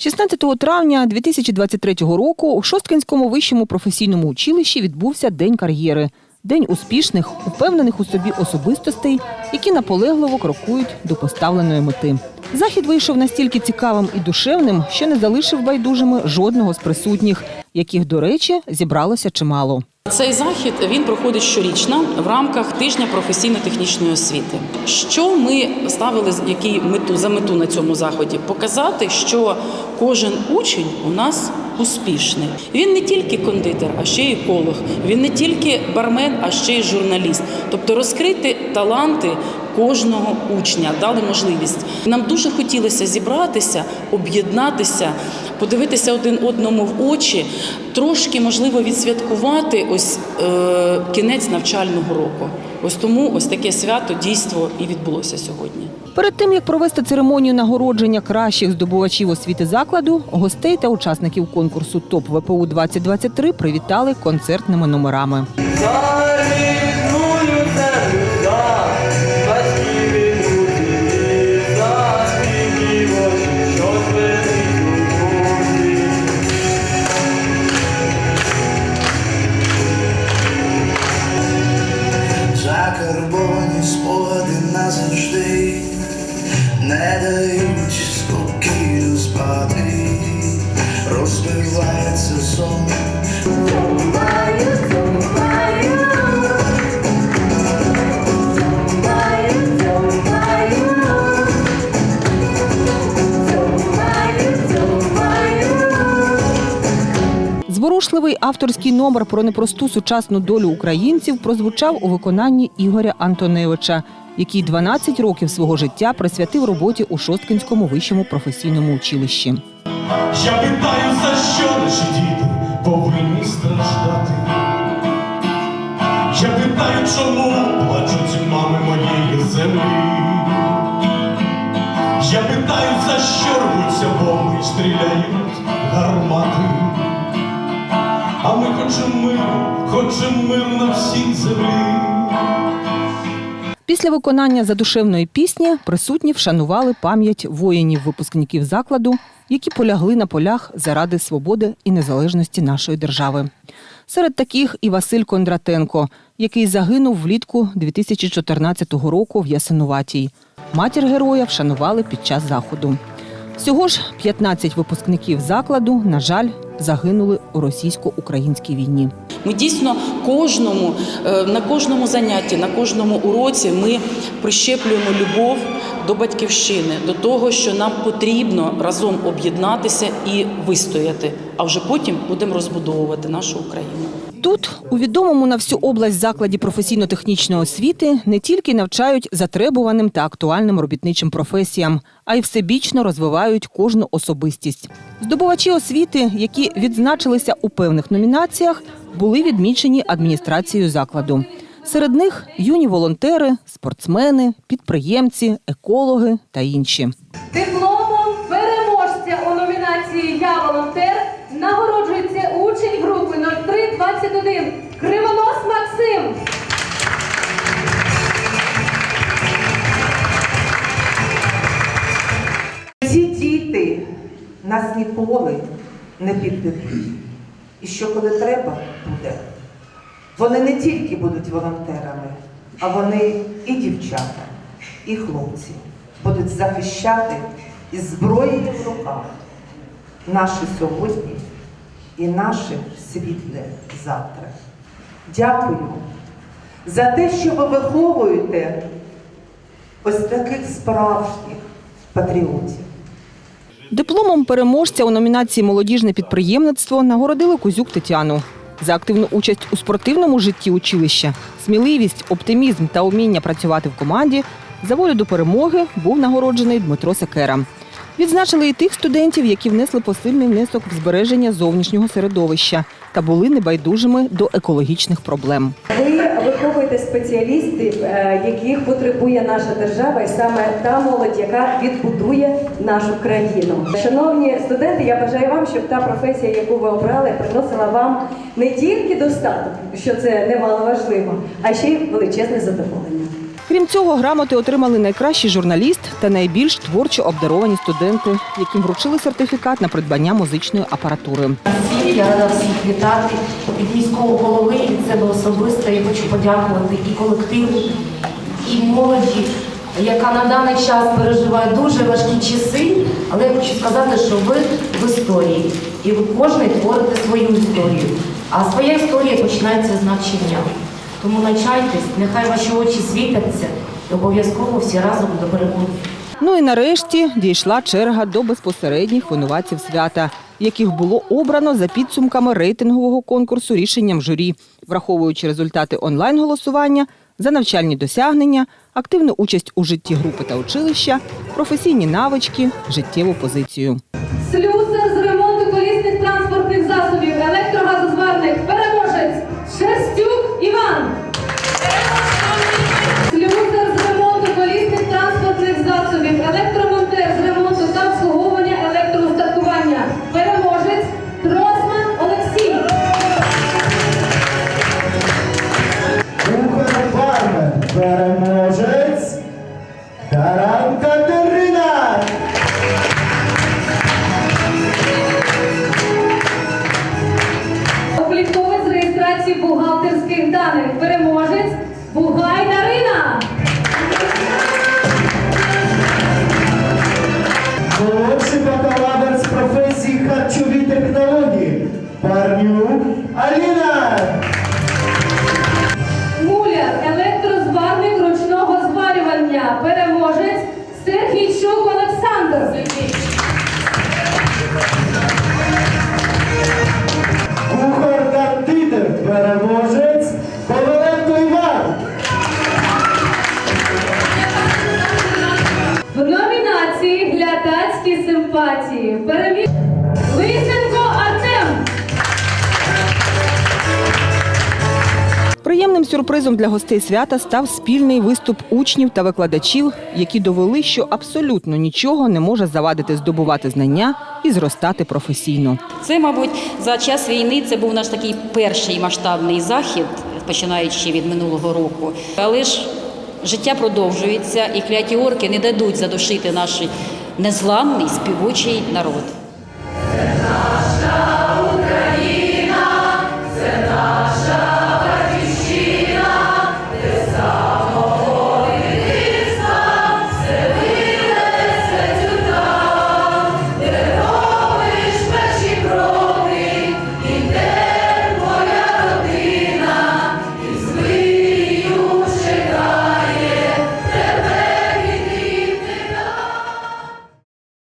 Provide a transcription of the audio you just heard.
16 травня 2023 року у Шосткинському вищому професійному училищі відбувся День кар'єри. День успішних, упевнених у собі особистостей, які наполегливо крокують до поставленої мети. Захід вийшов настільки цікавим і душевним, що не залишив байдужими жодного з присутніх, яких, до речі, зібралося чимало. Цей захід він проходить щорічно в рамках тижня професійно-технічної освіти. Що ми ставили з- який мету за мету на цьому заході? Показати, що кожен учень у нас успішний. Він не тільки кондитер, а ще й еколог. Він не тільки бармен, а ще й журналіст. Тобто розкрити таланти кожного учня, дали можливість. Нам дуже хотілося зібратися, об'єднатися, подивитися один одному в очі, трошки можливо відсвяткувати ось е, кінець навчального року. Ось тому ось таке свято дійство і відбулося сьогодні. Перед тим як провести церемонію нагородження кращих здобувачів освіти закладу, гостей та учасників конкурсу ТОП ВПУ 2023 привітали концертними номерами. Зворушливий авторський номер про непросту сучасну долю українців прозвучав у виконанні Ігоря Антоневича, який 12 років свого життя присвятив роботі у Шосткинському вищому професійному училищі. Я питаю, за що наші діти повинні страждати. Я питаю, чому плачуть мами моєї землі. Я питаю, за що рвуться бомби і стріляють гармати. Хочемо миру, хочемо миру на всій землі. Після виконання задушевної пісні присутні вшанували пам'ять воїнів-випускників закладу, які полягли на полях заради свободи і незалежності нашої держави. Серед таких і Василь Кондратенко, який загинув влітку 2014 року в Ясинуватій. Матір героя вшанували під час заходу. Всього ж 15 випускників закладу, на жаль, загинули у російсько-українській війні. Ми дійсно кожному е, на кожному занятті, на кожному уроці ми прищеплюємо любов до батьківщини, до того, що нам потрібно разом об'єднатися і вистояти, а вже потім будемо розбудовувати нашу Україну. Тут, у відомому на всю область закладі професійно-технічної освіти, не тільки навчають затребуваним та актуальним робітничим професіям, а й всебічно розвивають кожну особистість. Здобувачі освіти, які відзначилися у певних номінаціях, були відмічені адміністрацією закладу. Серед них юні волонтери, спортсмени, підприємці, екологи та інші. Дипломом нас ніколи не підведуть. І що коли треба буде, вони не тільки будуть волонтерами, а вони і дівчата, і хлопці будуть захищати із зброєю в руках наше сьогодні і наше світле завтра. Дякую за те, що ви виховуєте ось таких справжніх патріотів. Дипломом переможця у номінації Молодіжне підприємництво нагородили Кузюк Тетяну. За активну участь у спортивному житті училища, сміливість, оптимізм та уміння працювати в команді за волю до перемоги був нагороджений Дмитро Секера. Відзначили і тих студентів, які внесли посильний внесок в збереження зовнішнього середовища та були небайдужими до екологічних проблем. Виховуєте спеціалістів, е, яких потребує наша держава, і саме та молодь, яка відбудує нашу країну. Шановні студенти, я бажаю вам, щоб та професія, яку ви обрали, приносила вам не тільки достаток, що це немало важливо, а ще й величезне задоволення. Крім цього, грамоти отримали найкращий журналіст та найбільш творчо обдаровані студенти, яким вручили сертифікат на придбання музичної апаратури. Я рада всіх вітати від міського голови від себе особисто. Я хочу подякувати і колективу, і молоді, яка на даний час переживає дуже важкі часи. Але я хочу сказати, що ви в історії, і ви кожен творите свою історію. А своя історія починається з навчання. Тому навчайтесь, нехай ваші очі світяться, і обов'язково всі разом до перемоги. Ну і нарешті дійшла черга до безпосередніх винуватців свята, яких було обрано за підсумками рейтингового конкурсу рішенням журі, враховуючи результати онлайн-голосування за навчальні досягнення, активну участь у житті групи та училища, професійні навички, життєву позицію. Молодший бакалавр з професії харчові технології, Парнюк Аліна. Муляр, електрозварник ручного зварювання, переможець Сергійчук Олександр. Симпатії переміг Лисенко Артем. Приємним сюрпризом для гостей свята став спільний виступ учнів та викладачів, які довели, що абсолютно нічого не може завадити здобувати знання і зростати професійно. Це, мабуть, за час війни це був наш такий перший масштабний захід, починаючи від минулого року. Але ж життя продовжується, і кляті орки не дадуть задушити наш незламний співучий народ.